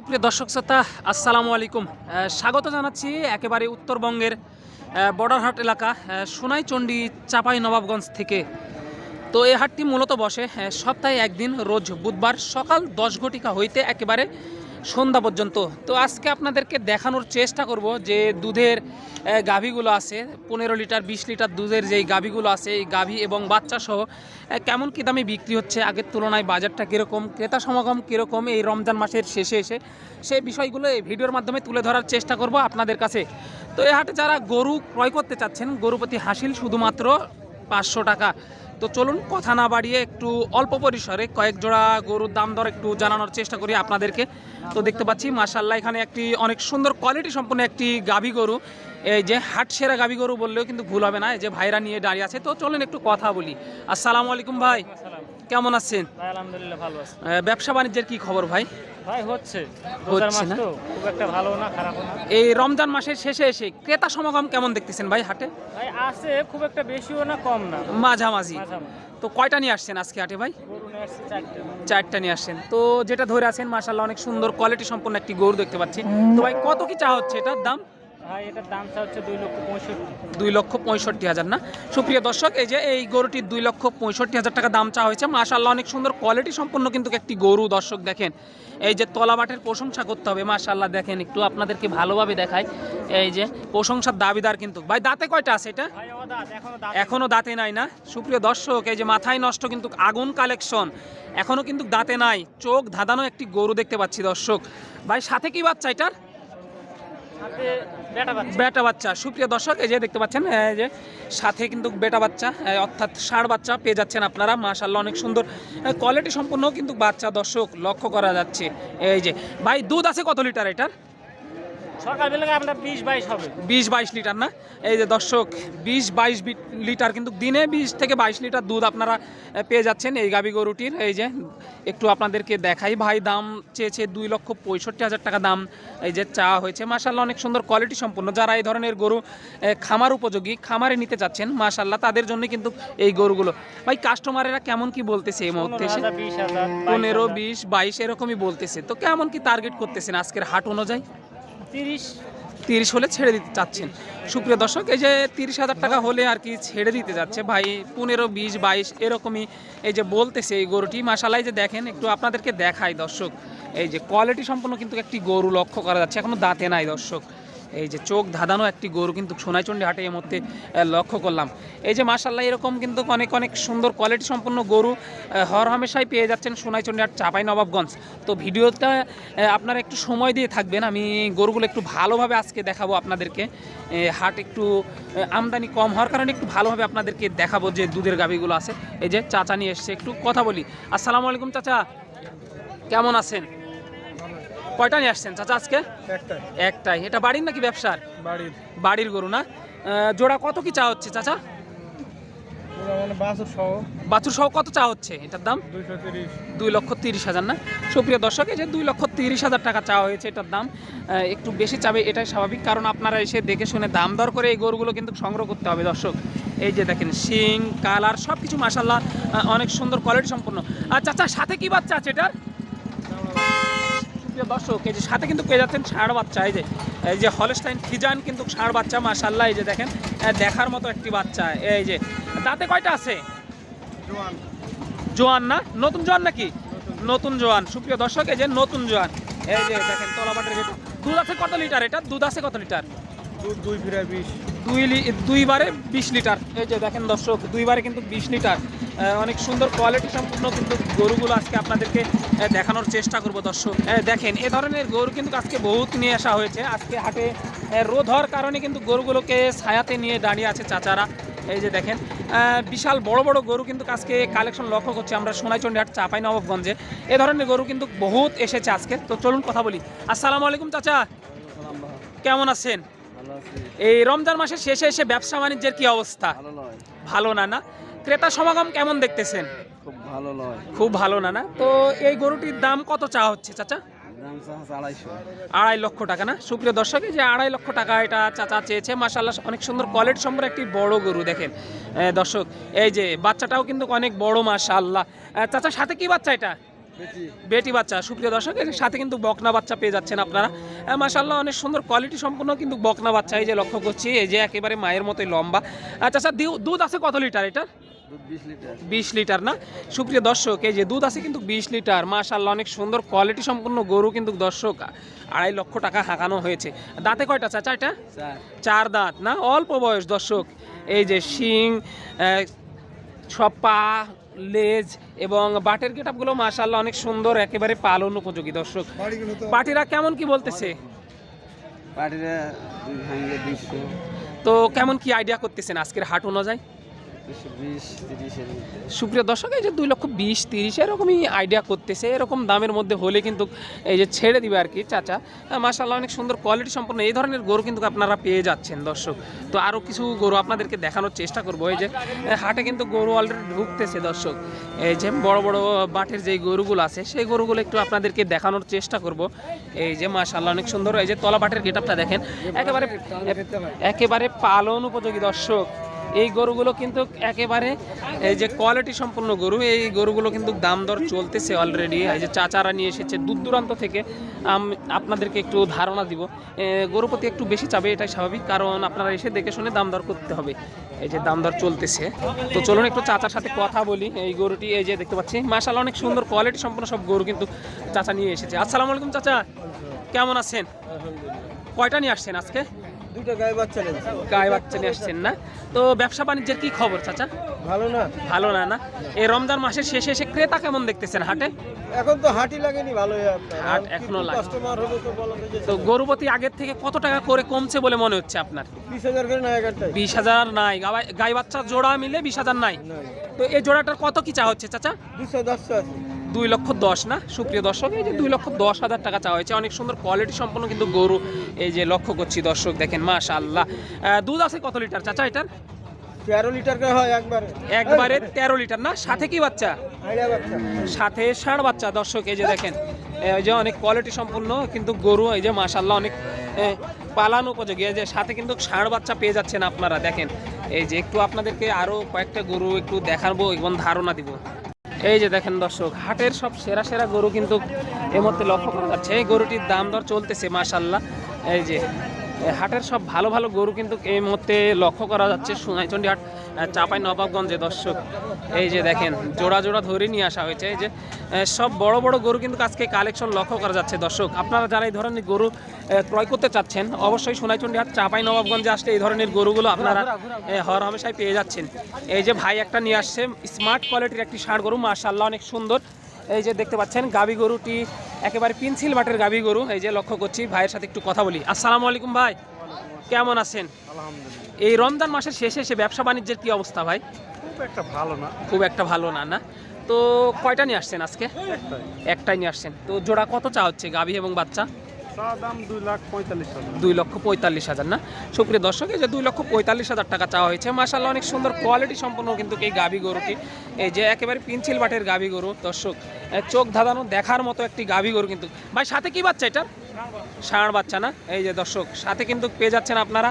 সুপ্রিয় দর্শক শ্রোতা, আসসালামু আলাইকুম। স্বাগত জানাচ্ছি একেবারে উত্তরবঙ্গের বর্ডারহাট এলাকা সোনাই সোনাইচণ্ডী চাপাই নবাবগঞ্জ থেকে। তো এই হাটটি মূলত বসে সপ্তাহে একদিন, রোজ বুধবার সকাল দশ ঘটিকা হইতে একেবারে সন্ধ্যা পর্যন্ত। তো আজকে আপনাদেরকে দেখানোর চেষ্টা করব যে দুধের গাভীগুলো আছে, পনেরো লিটার, বিশ লিটার দুধের যেই গাভীগুলো আছে, এই গাভী এবং বাচ্চা সহ কেমন কী দামে বিক্রি হচ্ছে, আগের তুলনায় বাজারটা কীরকম, ক্রেতা সমাগম কীরকম, এই রমজান মাসের শেষে এসে সেই বিষয়গুলো এই ভিডিওর মাধ্যমে তুলে ধরার চেষ্টা করব আপনাদের কাছে। তো এই হাটে যারা গরু ক্রয় করতে চাচ্ছেন, গরুপতি হাসিল শুধুমাত্র পাঁচশো টাকা। তো চলুন, কথা না বাড়িয়ে একটু অল্প পরিসরে কয়েক জোড়া গরুর দাম দর একটু জানানোর চেষ্টা করি আপনাদেরকে। তো দেখতে পাচ্ছি মার্শাল্লাহ এখানে একটি অনেক সুন্দর কোয়ালিটি সম্পন্ন একটি গাভী গরু। এই যে হাট সেরা গাভী গরু বললেও কিন্তু ভুল হবে না, এই যে ভাইরা নিয়ে দাঁড়িয়ে আছে। তো চলুন একটু কথা বলি। আসসালামু আলাইকুম ভাই। কেমন আছেন? আলহামদুলিল্লাহ ভালো আছে। ব্যবসা বাণিজ্যের কি খবর ভাই? ভাই হচ্ছে। রোজার না? খুব একটা ভালো না খারাপ না। এই রমজান মাসের শেষে এসে ক্রেতা সমাগম কেমন দেখতেছেন ভাই হাটে? ভাই আছে খুব একটা বেশিও না কম না। মাঝামাঝি। তো কয়টা নিয়ে আসছেন আজকে হাটে ভাই? চারটে। নিয়ে আসছেন। তো যেটা ধরে আছেন মাশাল্লাহ অনেক সুন্দর কোয়ালিটি সম্পন্ন একটি গরু দেখতে পাচ্ছি। তো ভাই কত কি চা হচ্ছে এটার দাম? ভাই এটার দামটা হচ্ছে দুই লক্ষ পঁয়ষট্টি। দুই লক্ষ পঁয়ষট্টি হাজার না? সুপ্রিয় দর্শক এই যে এই গরুটির দুই লক্ষ পঁয়ষট্টি হাজার টাকা দাম চা হয়েছে মাশাল্লাহ অনেক সুন্দর কোয়ালিটি সম্পন্ন কিন্তু একটি গরু। দর্শক দেখেন এই যে তলাবাটের প্রশংসা করতে হবে মাশাল্লাহ দেখেন একটু আপনাদেরকে ভালোভাবে দেখায় এই যে প্রশংসার দাবিদার কিন্তু। ভাই দাঁতে কয়টা আছে এটা? ভাই ও দাঁত এখনও দাঁতে নাই। না? সুপ্রিয় দর্শক এই যে মাথায় নষ্ট কিন্তু আগুন কালেকশন এখনও কিন্তু দাঁতে নাই। চোখ ধাঁধানো একটি গরু দেখতে পাচ্ছি দর্শক। ভাই সাথে কি বাচ্চা এটার? বেটা বাচ্চা। সুপ্রিয় দর্শক, এই যে দেখতে পাচ্ছেন যে সাথে কিন্তু বেটা বাচ্চা অর্থাৎ ষাঁড় বাচ্চা পেয়ে যাচ্ছেন আপনারা। মাশাল্লাহ অনেক সুন্দর কোয়ালিটি সম্পূর্ণ কিন্তু বাচ্চা দর্শক লক্ষ্য করা যাচ্ছে। এই যে, ভাই, দুধ আছে কত লিটার এটার? বিশ বাইশ লিটার না? এই যে দর্শক বিশ বাইশ লিটার কিন্তু দিনে বিশ থেকে বাইশ লিটার দুধ আপনারা পেয়ে যাচ্ছেন এই গাবি গরুটির। এই যে একটু আপনাদেরকে দেখাই। ভাই দাম চেয়েছে দুই লক্ষ পঁয়ষট্টি হাজার টাকা দাম। এই যে চা হয়েছে মাশাল্লাহ অনেক সুন্দর কোয়ালিটি সম্পন্ন। যারা এই ধরনের গরু খামার উপযোগী খামারে নিতে চাচ্ছেন মাশাল্লাহ তাদের জন্য কিন্তু এই গরুগুলো। ভাই কাস্টমারেরা কেমন কি বলতেছে এই মুহূর্তে? এসে পনেরো বিশ বাইশ এরকমই বলতেছে। তো কেমন কি টার্গেট করতেছেন আজকের হাট অনুযায়ী? তিরিশ। তিরিশ হলে ছেড়ে দিতে চাচ্ছেন। সুপ্রিয় দর্শক, এই যে তিরিশ হাজার টাকা হলে আর কি ছেড়ে দিতে যাচ্ছে। ভাই, পনেরো, বিশ, বাইশ, এরকমই এই যে বলতেছে এই গরুটি। মাসালাই যে দেখেন, একটু আপনাদেরকে দেখায় দর্শক। এই যে কোয়ালিটি সম্পন্ন কিন্তু একটি গরু লক্ষ্য করা যাচ্ছে। এখনও দাঁতে নাই দর্শক। এই যে চোখ ধাঁধানো একটি গরু কিন্তু সোনাইচন্ডী হাটে এর মধ্যে লক্ষ্য করলাম। এই যে মাসাল্লাহ এরকম কিন্তু অনেক অনেক সুন্দর কোয়ালিটি সম্পন্ন গরু হর হামেশাই পেয়ে যাচ্ছেন সোনাইচন্ডী হাট, চাপাই নবাবগঞ্জ। তো ভিডিওটা আপনারা একটু সময় দিয়ে থাকবেন, আমি গরুগুলো একটু ভালোভাবে আজকে দেখাবো আপনাদেরকে। হাট একটু আমদানি কম হওয়ার কারণে একটু ভালোভাবে আপনাদেরকে দেখাবো যে দুধের গাভিগুলো আছে। এই যে চাচা নিয়ে এসছে, একটু কথা বলি। আসসালামু আলাইকুম চাচা, কেমন আছেন? কয়টা নিয়ে আসছেন চাচা আজকে? একটাই। একটাই। এটা বাড়ির নাকি ব্যবসার? বাড়ির। বাড়ির গরু না? জোড়া কত কি চা হচ্ছে চাচা? মানে বাছুর সহ। কত চা হচ্ছে? এটার দাম? দুই লক্ষ তিরিশ হাজার না? সুপ্রিয় দর্শক এই যে দুই লক্ষ তিরিশ হাজার টাকা চাওয়া হয়েছে এটার দাম একটু বেশি চাবে এটাই স্বাভাবিক কারণ আপনারা এসে দেখে শুনে দাম দর করে এই গরুগুলো কিন্তু সংগ্রহ করতে হবে দর্শক। এই যে দেখেন শিং কালার সব কিছু মাসাল্লাহ অনেক সুন্দর কোয়ালিটি সম্পন্ন। আর চাচা সাথে কি বাচ্চা আছে এটার? প্রিয় দর্শক এই যে সাথে কিন্তু পেয়ে যাচ্ছেন ষাঁড় বাচ্চা এই যে এই যে হলস্টাইন ফিজান কিন্তু ষাঁড় বাচ্চা মাশাল্লাহ এই যে দেখেন দেখার মতো একটি বাচ্চা এই যে দাঁতে কয়টা আছে? জোয়ান। জোয়ান না? নতুন জোয়ান নাকি? নতুন জোয়ান। সুপ্রিয় দর্শক এই যে নতুন জোয়ান এই যে দেখেন তলাবাটের দুধ আছে কত লিটার এটা? দুধ আছে কত লিটার? দুধ দুই ফিরে বিশ। দুই লি- দুইবারে বিশ লিটার। এই যে দেখেন দর্শক দুইবারে কিন্তু বিশ লিটার। অনেক সুন্দর কোয়ালিটি সম্পূর্ণ কিন্তু গরুগুলো আজকে আপনাদেরকে দেখানোর চেষ্টা করব দর্শক। দেখেন এ ধরনের গরু কিন্তু আজকে বহুত নিয়ে আসা হয়েছে। আজকে হাটে রোদ হওয়ার কারণে কিন্তু গরুগুলোকে ছায়াতে নিয়ে দাঁড়িয়ে আছে চাচারা। এই যে দেখেন বিশাল বড় বড় গরু কিন্তু আজকে কালেকশন লক্ষ্য করছি আমরা সোনাইচন্ডী হাট চাপাই নবাবগঞ্জে এ ধরনের গরু কিন্তু বহুত এসেছে আজকে। তো চলুন কথা বলি। আসসালামু আলাইকুম চাচা। কেমন আছেন? এই রমজান মাসের শেষে এসে ব্যবসা বাণিজ্যের কি অবস্থা? ভালো না না? ক্রেতা সমাগম কেমন দেখতেছেন? খুব ভালো নয়। খুব ভালো না না? তো এই গরুটির দাম কত চা হচ্ছে চাচা? আড়াই লক্ষ টাকা না? সুপ্রিয় দর্শক যে আড়াই লক্ষ টাকা এটা চাচা চেয়েছে মাসাল্লাহ অনেক সুন্দর কোয়ালিটি সম্পর্কে একটি বড় গরু দেখেন। দর্শক এই যে বাচ্চাটাও কিন্তু অনেক বড় মাশাল্লাহ চাচার সাথে কি বাচ্চা এটা? বেটি। বাচ্চা সুপ্রিয় দর্শক এর সাথে কিন্তু বকনা বাচ্চা পেয়ে যাচ্ছেন আপনারা। মাসাল্লাহ অনেক সুন্দর কোয়ালিটি সম্পূর্ণ কিন্তু বকনা বাচ্চা এই যে লক্ষ্য করছি এই যে একেবারে মায়ের মতোই লম্বা। আচ্ছা স্যার দুধ আছে কত লিটার এটা দুধ বিশ লিটার। না? সুপ্রিয় দর্শক এই যে দুধ আছে কিন্তু বিশ লিটার। মাশাল্লাহ অনেক সুন্দর কোয়ালিটি সম্পূর্ণ গরু কিন্তু দর্শক আড়াই লক্ষ টাকা হাঁকানো হয়েছে। দাঁতে কয়টা চাচা এটা? চার। দাঁত না? অল্প বয়স দর্শক। এই যে শিং সব পা লেজ এবং বাটের গেট আপগুলো মাশাল্লাহ অনেক সুন্দর একেবারে পালন উপযোগী। দর্শক পাটিরা কেমন কি বলতেছে? পাটিরা তো কেমন কি আইডিয়া করতেছেন? আজকের হাট অনুযায়ী? সুপ্রিয় দর্শক এই যে দুই লক্ষ বিশ তিরিশ এরকমই আইডিয়া করতেছে। এরকম দামের মধ্যে হলে কিন্তু এই যে ছেড়ে দিবে আর কি চাচা। মাসাল্লাহ অনেক সুন্দর কোয়ালিটি সম্পন্ন এই ধরনের গরু কিন্তু আপনারা পেয়ে যাচ্ছেন দর্শক। তো আরও কিছু গরু আপনাদেরকে দেখানোর চেষ্টা করব। এই যে হাটে কিন্তু গরু অলরেডি ঢুকতেছে দর্শক। এই যে বড় বড় বাটের যে গরুগুলো আছে সেই গরুগুলো একটু আপনাদেরকে দেখানোর চেষ্টা করব। এই যে মাসাল্লাহ অনেক সুন্দর। এই যে তলা বাটের গেটআপটা দেখেন। একেবারে একেবারে পালন উপযোগী দর্শক। এই গরুগুলো কিন্তু একেবারে এই যে কোয়ালিটি সম্পন্ন গরু এই গরুগুলো কিন্তু দাম দর চলতেছে অলরেডি এই যে চাচারা নিয়ে এসেছে দূর দূরান্ত থেকে। আম- আপনাদেরকে একটু ধারণা দিব। গরু প্রতি একটু বেশি চাবে এটাই স্বাভাবিক কারণ আপনারা এসে দেখে শুনে দাম দর করতে হবে। এই যে দাম দর চলতেছে। তো চলুন একটু চাচার সাথে কথা বলি। এই গরুটি এই যে দেখতে পাচ্ছি মাশাল অনেক সুন্দর কোয়ালিটি সম্পন্ন সব গরু কিন্তু চাচা নিয়ে এসেছে। আসসালামু আলাইকুম চাচা। কেমন আছেন? কয়টা নিয়ে আসছেন আজকে? দুটো গায়ে বাচ্চা নেই। গায়ে বাচ্চা নিয়ে আসছেন না? তো ব্যবসা বাণিজ্যের কি খবর চাচা? ভালো না। ভালো না না? এই রমজান মাসের শেষে এসে ক্রেতা কেমন দেখতেছেন হাটে? এখন তো হাঁটি লাগেনি ভালোই হাট এখনও লাগে। কাস্টমার হলে তো বলো তো গরুপতি আগের থেকে কত টাকা করে কমছে বলে মনে হচ্ছে আপনার? বিশ হাজার করে না বিশ হাজার নাই। গাই বাচ্চা জোড়া মিলে বিশ হাজার নাই। তো এই জোড়াটার কত কি চা হচ্ছে চাচা? দুশো আছে। দুই লক্ষ দশ না? সুপ্রিয় দর্শক এই যে দুই লক্ষ দশ হাজার টাকা চাওয়া হয়েছে। অনেক সুন্দর কোয়ালিটি সম্পন্ন কিন্তু গরু এই যে লক্ষ্য করছি দর্শক দেখেন মাশা আল্লাহ দুধ আছে কত লিটার চাচা এটার? তেরো লিটার হয় একবারে। একবারে তেরো লিটার না? সাথে কি বাচ্চা? সাথে ষাঁড় বাচ্চা দর্শক এই যে দেখেন এই যে অনেক কোয়ালিটি সম্পূর্ণ কিন্তু গরু এই যে মাশাল্লাহ অনেক পালান উপযোগী। এই যে সাথে কিন্তু ষাঁড় বাচ্চা পেয়ে যাচ্ছেন আপনারা। দেখেন এই যে একটু আপনাদেরকে আরও কয়েকটা গরু একটু দেখাবো এবং ধারণা দিব। এই যে দেখেন দর্শক, হাটের সব সেরা সেরা গরু কিন্তু এর মধ্যে লক্ষ্য করা যাচ্ছে। এই গরুটির দাম দর চলতেছে মাশাল্লাহ এই যে হাটের সব ভালো ভালো গরু কিন্তু এই মুহূর্তে লক্ষ্য করা যাচ্ছে সোনাইচন্ডী হাট চাঁপাই নবাবগঞ্জে। দর্শক, এই যে দেখেন, জোড়া জোড়া ধরে নিয়ে আসা হয়েছে। এই যে সব বড় বড় গরু কিন্তু আজকে কালেকশন লক্ষ্য করা যাচ্ছে। দর্শক, আপনারা যারা এই ধরনের গরু ক্রয় করতে চাচ্ছেন, অবশ্যই সোনাইচন্ডী হাট চাঁপাই নবাবগঞ্জে আসলে এই ধরনের গরুগুলো আপনারা হর হামেশাই পেয়ে যাচ্ছেন। এই যে ভাই একটা নিয়ে আসছে স্মার্ট কোয়ালিটির একটি ষাঁড় গরু মার্শাল্লাহ অনেক সুন্দর। এই যে দেখতে পাচ্ছেন, গাবি গরুটি একেবারে পিনসিল মাঠের গাবি গরু এই যে লক্ষ্য করছি ভাইয়ের সাথে একটু কথা বলি। আসসালামু আলাইকুম ভাই। কেমন আছেন? আলহামদুলিল্লাহ। এই রমজান মাসের শেষে এসে ব্যবসা বাণিজ্যের কি অবস্থা ভাই? খুব একটা ভালো না। খুব একটা ভালো না না? তো কয়টা নিয়ে আসছেন আজকে? একটাই নিয়ে আসছেন। তো জোড়া কত চা হচ্ছে গাভী এবং বাচ্চা? দুই লক্ষ পঁয়তাল্লিশ হাজার, না? সুপ্রিয় দর্শক, এই যে দুই লক্ষ পঁয়তাল্লিশ হাজার টাকা চাওয়া হয়েছে মাসাল্লাহ অনেক সুন্দর কোয়ালিটি সম্পন্ন কিন্তু এই গাভী গরুটি। এই যে একেবারে পিনছিল বাটের গাভী গরু, দর্শক চোখ ধাঁধানো দেখার মতো একটি গাভী গরু কিন্তু। ভাই, সাথে কি বাচ্চা এটার ষাঁড় বাচ্চা, না? এই যে দর্শক, সাথে কিন্তু পেয়ে যাচ্ছেন আপনারা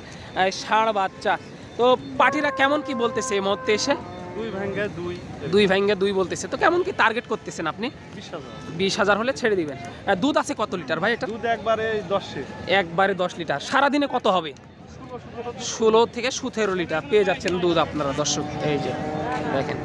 ষাঁড় বাচ্চা। তো পার্টিরা কেমন কি বলতেছে এই মুহূর্তে এসে? দুই ভাঙ্গে দুই। দুই ভাঙ্গে দুই বলতেছে। তো কেমন কি টার্গেট করতেছেন আপনি? বিশ হাজার। হলে ছেড়ে দিবেন। দুধ আছে কত লিটার ভাই এটা? দুধ একবারে দশে। একবারে দশ লিটার। সারাদিনে কত হবে? ষোলো থেকে সতেরো লিটার। পেয়ে যাচ্ছেন দুধ আপনারা দর্শক। এই যে দেখেন।